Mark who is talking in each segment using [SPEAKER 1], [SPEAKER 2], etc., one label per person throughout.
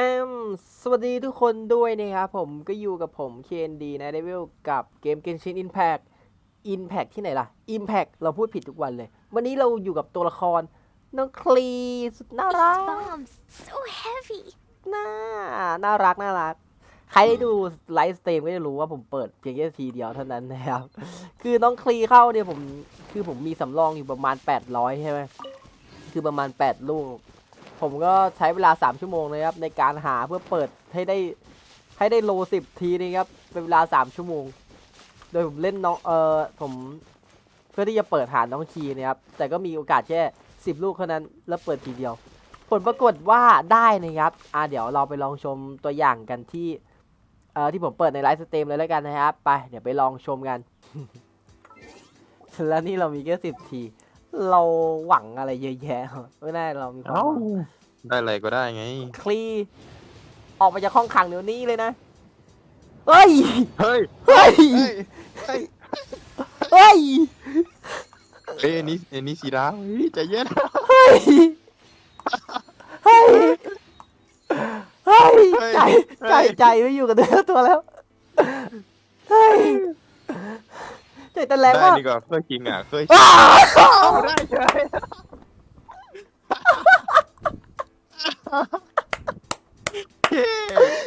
[SPEAKER 1] เอ็มสวัสดีทุกคนด้วยนะครับผมก็อยู่กับผม KND นะเดวิลกับเกม Genshin Impact Impact ที่ไหนล่ะ Impact เราพูดผิดทุกวันเลย วันนี้เราอยู่กับตัวละคร น้องคลีสุดน่ารัก
[SPEAKER 2] bombs so heavy
[SPEAKER 1] น่าน่ารักน่ารัก ใครได้ดูไลฟ์สตรีมก็จะรู้ว่าผมเปิดเพียงแค่ทีเดียวเท่านั้นนะครับ คือน้องคลีเข้าเนี่ยผมคือผมมีสำรองอยู่ประมาณ 800 ใช่ไหมคือประมาณ 8 ลูก ผมก็ใช้เวลา 3 ชั่วโมงนะครับในการหาเพื่อเปิดให้ได้ให้ได้โล10ทีนะครับเป็นเวลา 3 ชั่วโมง โดยผมเล่นน้องเออผมเพื่อที่จะเปิดหาน้องคีนะครับแต่ก็มีโอกาสแค่10 ลูกเท่านั้นแล้วเปิดทีเดียว ผลปรากฏว่าได้นะครับอ่าเดี๋ยวเราไปลองชมตัวอย่างกันที่เอ่อที่ผมเปิดในไลฟ์สตรีมเลยแล้วกันนะครับ ไปเดี๋ยวไปลองชมกัน แล้วนี่เรามีแค่สิบที เราหวังอะไรเยอะแยะไม่ได้เรามีความ
[SPEAKER 3] เอ้า
[SPEAKER 1] หวัง
[SPEAKER 3] ได้อะไรก็ได้ไง
[SPEAKER 1] คลีออกมาจากห้องขังเดี๋ยวนี้เลยนะเฮ้ย
[SPEAKER 3] เฮ้ย
[SPEAKER 1] เฮ้ย
[SPEAKER 3] เฮ้ยเฮ้ย
[SPEAKER 1] เฮ้ย
[SPEAKER 3] เอ้ยอันนี้อันนี้สีดาวเฮ้ยใจเย็น
[SPEAKER 1] เฮ้ยเฮ้ยเฮ้ย
[SPEAKER 3] เฮ้ย
[SPEAKER 1] ใจใจใจไม่อยู่กับเนื้อตัวแล้วเฮ้ย ใจเต้นแรง
[SPEAKER 3] ได้
[SPEAKER 1] มาก
[SPEAKER 3] ดีกว่าเพื่อคิงอะเคย
[SPEAKER 1] อ้าว
[SPEAKER 3] เอาได้ใช่เย้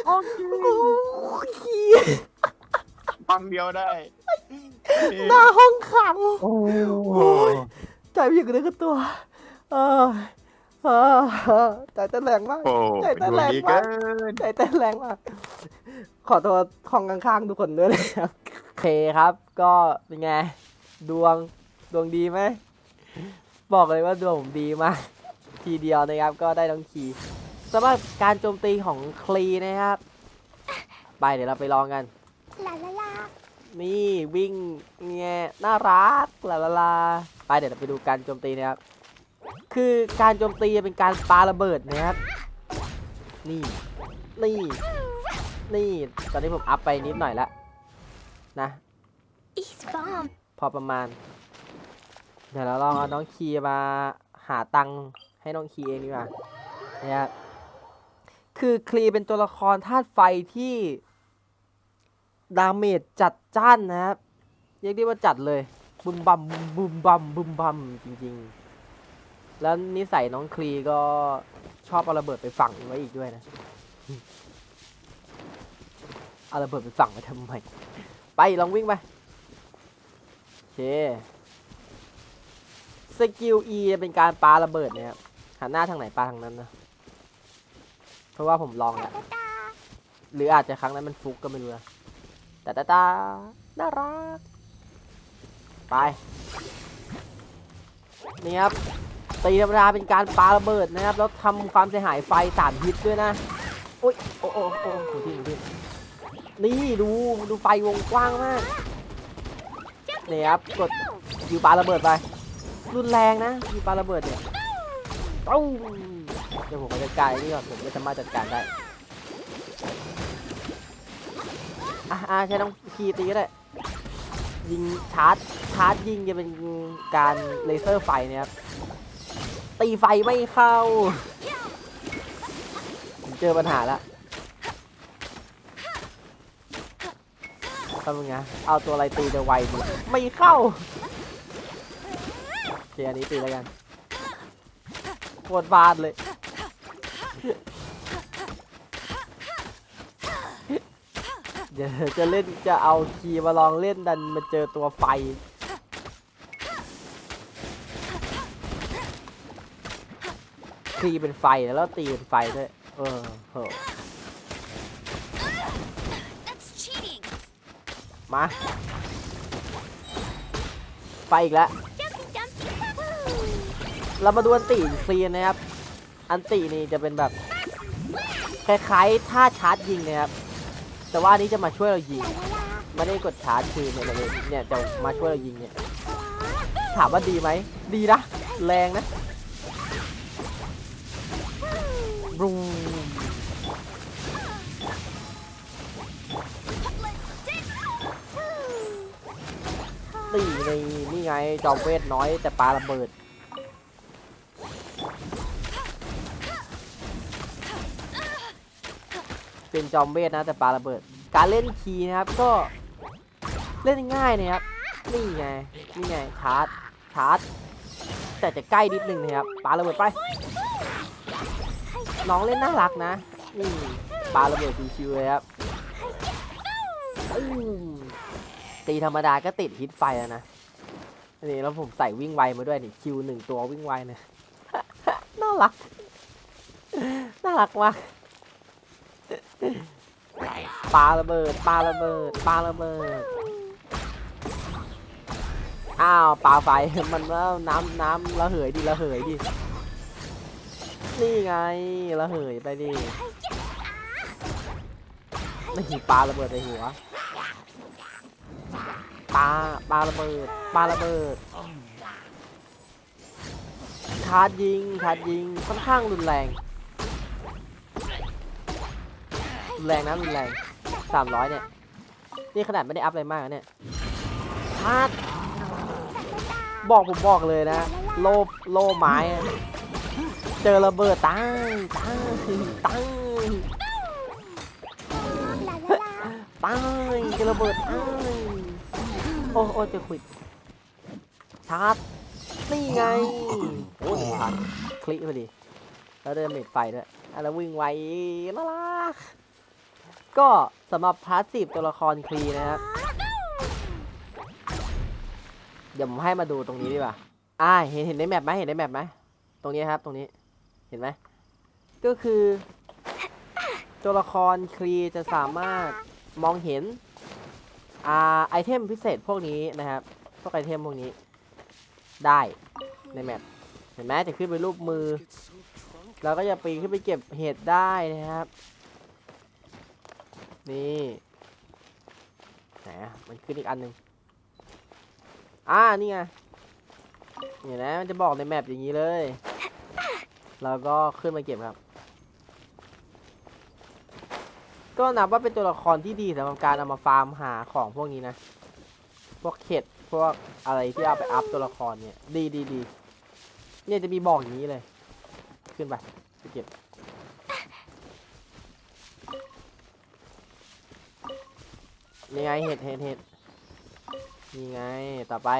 [SPEAKER 3] โอเค
[SPEAKER 1] โอ้ขี้
[SPEAKER 3] ฟังเดียวได้
[SPEAKER 1] หน้าห้องขัง
[SPEAKER 3] โอ้
[SPEAKER 1] โอ้ยใจไม่อยู่กับเนื้อกับตัวเออเออใจเต้นแรงมาก
[SPEAKER 3] โห
[SPEAKER 1] ใจ
[SPEAKER 3] เป็น
[SPEAKER 1] เต้น
[SPEAKER 3] ดวง
[SPEAKER 1] แรง
[SPEAKER 3] ดี
[SPEAKER 1] มา
[SPEAKER 3] เกิ
[SPEAKER 1] ก
[SPEAKER 3] น
[SPEAKER 1] ใจเต้นแรงมาก ขอโทษห้องข้างๆทุกคนด้วยนะครับโอ เคครับก็เป็นไง ดวงดวงดีไหม บอกเลยว่าดวงผมดีมาก ทีเดียวนะครับก็ได้น้องคีสำหรับการโจมตีของคลีนะครับ ไปเดี๋ยวเราไปลองกัน
[SPEAKER 2] la la la
[SPEAKER 1] นี่วิ่งเงี้ยน่ารักลาลาลาไปเดี๋ยวเราไปดูการโจมตีนะครับ คือการโจมตีเป็นการปาระเบิดนะครับ นี่ นี่ นี่ ตอนนี้ผมอัพไปนิดหน่อยแล้วนะ
[SPEAKER 2] each bomb
[SPEAKER 1] พอประมาณ เดี๋ยวเราลองเอาน้องคีมาหาตังค์ให้น้องคีเองดีกว่านะครับคือคลีเป็นตัวละครธาตุไฟที่ดาเมจจัดจ้านนะครับเรียกได้ว่าจัดเลยบุมบัมบุมบัมบุมบัมจริงๆ แล้วนิสัยน้องคลีก็ชอบเอาระเบิดไปฝังไว้อีกด้วยนะเอาระเบิดไปฝังไว้ทำไมไปลองวิ่งไป เค สกิล E จะเป็นการปาระเบิดเนี่ยครับหันหน้าทางไหนปาทางนั้นนะ เพราะว่าผมลองแล้ว หรืออาจจะครั้งนั้นมันฟุกก็ไม่รู้นะแต่ตาตาน่ารัก ไป นี่ครับ ตีธรรมดาเป็นการปาระเบิดนะครับ แล้วทำความเสียหายไฟสามฮิตด้วยนะโอ้ย โอ้โอ้โอ้โหที่ที่นี่ดู ดูไฟวงกว้างมาก นี่ครับกดยิวปลาระเบิดไปรุนแรงนะยิวปลาระเบิดเนี่ยตุ้มเดี๋ยวผมไปจัดการนี่ก่อนผมไม่สามารถจัดการได้อะอะใช้ต้องคีตีก็ได้ยิงชาร์จชาร์จยิงจะเป็นการเลเซอร์ไฟเนี่ยครับตีไฟไม่เข้า ผมเจอปัญหาแล้ว ทำยังไงเอาตัวอะไรตีจะไวดีไม่เข้าเคอันนี้ตีแล้วกันโคตรบานเลยเดี๋ยวจะเล่นจะเอาคีมาลองเล่นดันมาเจอตัวไฟ คีเป็นไฟแล้วตีเป็นไฟด้วยเออโห มาไฟอีกแล้ว เรามาดูอันติคลีนนะครับ อันตินี่จะเป็นแบบคล้ายๆท่าชาร์จยิงนะครับ แต่ว่าอันนี้จะมาช่วยเรายิง ไม่ได้กดชาร์จคือเนี่ยเนี่ยเนี่ยจะมาช่วยเรายิงเนี่ย ถามว่าดีไหม ดีนะ แรงนะ นี่ในนี่ไงจอมเวทน้อยแต่ปลาระเบิดเป็นจอมเวทนะแต่ปลาระเบิด การเล่นคีนะครับก็เล่นง่ายนะครับนี่ไงนี่ไงชาร์จชาร์จแต่จะใกล้นิดนึงนะครับปลาระเบิดไป น้องเล่นน่ารักนะนี่ปลาระเบิดชิวๆเลยครับ ตีธรรมดาก็ติดฮิตไฟแล้วนะนี่แล้วผมใส่วิ่งไวมาด้วยนี่คิวหนึ่งตัววิ่งไวเนะน่ารัก น่ารักมากปลาระเบิดปลาระเบิดปลาระเบิดอ้าวปลาไฟมันแล้วน้ำน้ำระเหยดิระเหยดินี่ไงระเหยไปดินี่ปาระเบิดในหัว ปาปาระเบิดปาระเบิดชาร์จยิงชาร์จยิงค่อนข้างรุนแรงรุนแรงนะรุนแรงสามร้อยเนี่ยนี่ขนาดไม่ได้อัพอะไรมากเนี่ยชาร์จบอกผมบอกเลยนะ โลโลไม้เจอระเบิดตั้งตั้งตั้งตั้งเจอระเบิดตั้ง โอ้โอ้เจะควิดชาร์จนี่ไง โอ้หนึ่งพันคลิกพอดี แล้วเดินเมดไฟด้วยอะแล้ววิ่งไวน่ารักก็สำหรับพาสซีฟตัวละครคลีนะครับ เดี๋ยวผมให้มาดูตรงนี้ดีกว่า อ่า เห็นเห็นในแมปไหมเห็นในแมปไหม ตรงนี้ครับ ตรงนี้ เห็นไหม ก็คือ ตัวละครคลีจะสามารถมองเห็น อ่าไอเทมพิเศษพวกนี้นะครับพวกไอเทมพวกนี้ได้ในแมปเห็นไหมจะขึ้นเป็นรูปมือ เราก็จะปีนขึ้นไปเก็บเห็ดได้นะครับ นี่ไหนมันขึ้นอีกอันหนึ่งอ่านี่ไงเห็นไหมมันจะบอกในแมปอย่างนี้เลยแล้วก็ขึ้นมาเก็บครับ ก็นับว่าเป็นตัวละครที่ดีสำหรับการเอามาฟาร์มหาของพวกนี้นะ พวกเข็ดพวกอะไรที่เอาไปอัพตัวละครเนี่ย ดีดีดีเนี่ยจะมีบอกอย่างนี้เลย ขึ้นไปไปเก็บนี่ไงเห็ดเห็ดเห็ดนี่ไงต่อไป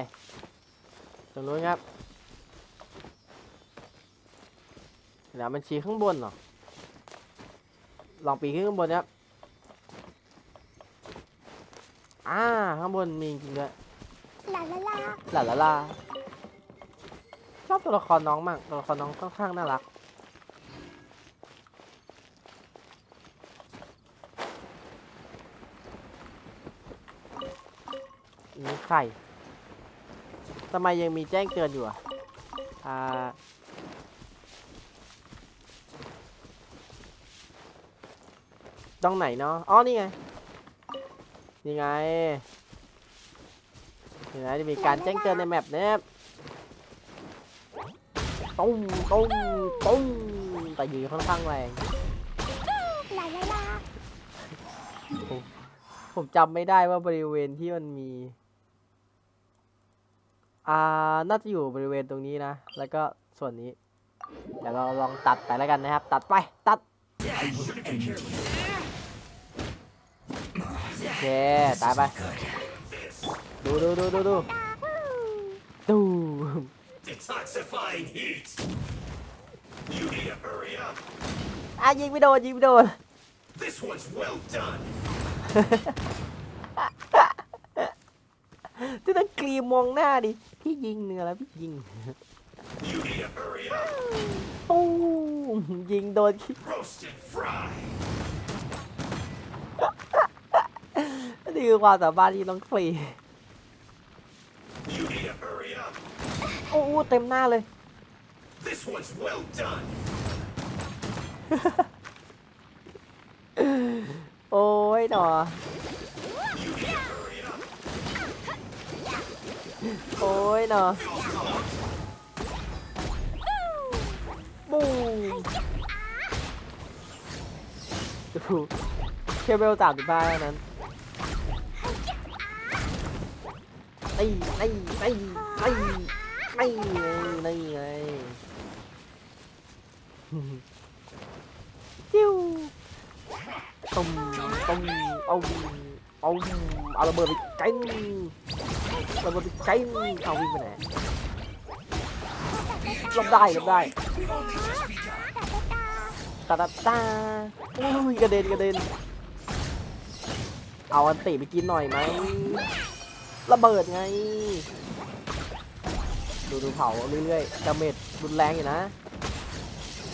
[SPEAKER 1] ตรงนู้นครับเดี๋ยวมันชี้ข้างบนเหรอลองปีนขึ้นข้างบนครับ อ่าข้างบนมีจริงๆด้วย
[SPEAKER 2] La la la.
[SPEAKER 1] หลาลาลาชอบตัวละครน้องมากตัวละครน้องค่อนข้างน่ารัก นี่ไข่ทำไมยังมีแจ้งเตือนอยู่อะ อ่าตรงไหนเนาะ อ๋อ นี่ไง นี่ไงเห็นไหมจะมีการแจ้งเตือนในแมปเนี่ยตุ้มตุ้มตุ้มแต่ยิงค่อนข้างแรง
[SPEAKER 2] La la la.
[SPEAKER 1] ผมจำไม่ได้ว่าบริเวณที่มันมี อ่า น่าจะอยู่บริเวณตรงนี้นะ แล้วก็ส่วนนี้ เดี๋ยวเราลองตัดไปแล้วกันนะครับ ตัดไป ตัดโอ เค ตายไป ดูดูดูดูดูดู
[SPEAKER 4] Detoxifying heat. You need to hurry up.
[SPEAKER 1] อะยิงไม่โดนยิงไม่โดน
[SPEAKER 4] This one's well done.
[SPEAKER 1] ที่ต้องกรีมมองหน้าดิ พี่ยิงเนื้อแล้วพี่ยิง
[SPEAKER 4] You need to hurry up.
[SPEAKER 1] ปูมยิงโดน
[SPEAKER 4] Roast and fry.
[SPEAKER 1] นี่คือความสามารถที่น้องฟรีโอ้โหเต็มหน้าเลย
[SPEAKER 4] This one's well done.
[SPEAKER 1] โอ้ยหนอ
[SPEAKER 4] You need to hurry up.
[SPEAKER 1] โอ้ยหนอ บูดูเคเบิลสามสิบห้าเท่านั้น ไอ้ไอ้ไอ้ไอ้ไอ้ไงไอ้ไงจิ้วตูตุ้มตุ้มเอาเอาเอาระเบิดไปไกลระเบิดไปไกลเอาวิ่งไปไหนหลบได้หลบได้ตาตาตาอุ้ยกระเด็นกระเด็นเอาอันติไปกินหน่อยไหม ระเบิดไง ดูดูเผาเรื่อยๆดาเมจรุนแรงอยู่นะ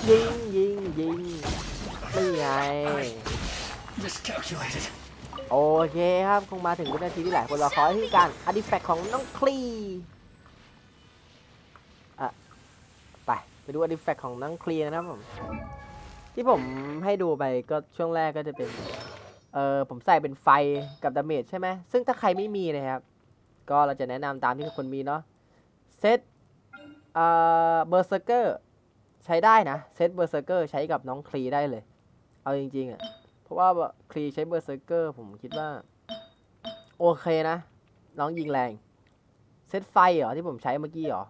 [SPEAKER 1] ยิงยิงยิงนี่ไง
[SPEAKER 4] Miscalculated.
[SPEAKER 1] โอเคครับ คงมาถึงวินาทีที่หลายคนรอคอยที่การอดิแฟกของน้องคลีอะไป ไปดูอดิแฟกของน้องคลีนะครับผม ที่ผมให้ดูไปก็ช่วงแรกก็จะเป็น เออผมใส่เป็นไฟกับดาเมจใช่ไหม ซึ่งถ้าใครไม่มีนะครับ ก็เราจะแนะนำตามที่ทุกคนมีเนาะเซตเอ่อเบอร์เซอร์เกอร์ใช้ได้นะเซตเบอร์เซอร์เกอร์ใช้กับน้องคลีได้เลย เอาจริงๆอะเพราะว่าคลีใช้เบอร์เซอร์เกอร์ผมคิดว่า โอเคนะ น้องยิงแรง เซตไฟเหรอที่ผมใช้เมื่อกี้เหรอ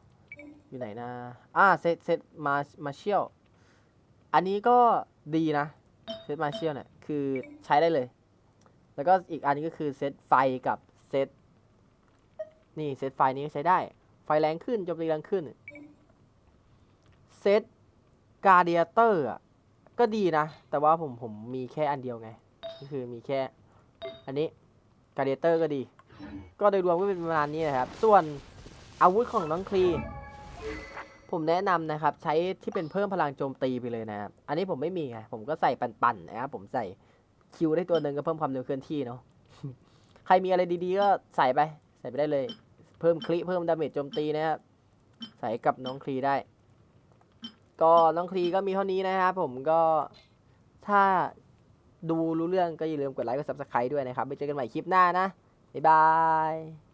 [SPEAKER 1] อยู่ไหนนะอ่าเซตเซตมามาเชียลอันนี้ก็ดีนะเซตมาเชียลเนี่ยคือใช้ได้เลย แล้วก็อีกอันนี้ก็คือเซตไฟกับเซต นี่เซตไฟนี้ใช้ได้ ไฟแรงขึ้นโจมตีแรงขึ้น เซตกาเดียเตอร์ก็ดีนะ แต่ว่าผมผมมีแค่อันเดียวไง ก็คือมีแค่ อันนี้กาเดียเตอร์ก็ดี ก็โดยรวมก็เป็นประมาณนี้นะครับ ส่วนอาวุธของน้องคลีผมแนะนำนะครับ ใช้ที่เป็นเพิ่มพลังโจมตีไปเลยนะครับ อันนี้ผมไม่มีไงผมก็ใส่ปั่นๆนะครับผมใส่คิวได้ตัวหนึ่งก็เพิ่มความเร็วเคลื่อนที่เนาะใครมีอะไรดีๆก็ใส่ไป ใส่ไปได้เลย เพิ่มคลิเพิ่มดาเมจโจมตีนะครับใส่กับน้องคลีได้ ก็น้องคลีก็มีเท่านี้นะครับผมก็ถ้าดูรู้เรื่องก็อย่าลืมกดไลค์กด subscribe ด้วยนะครับ ไปเจอกันใหม่คลิปหน้านะ บ๊ายบาย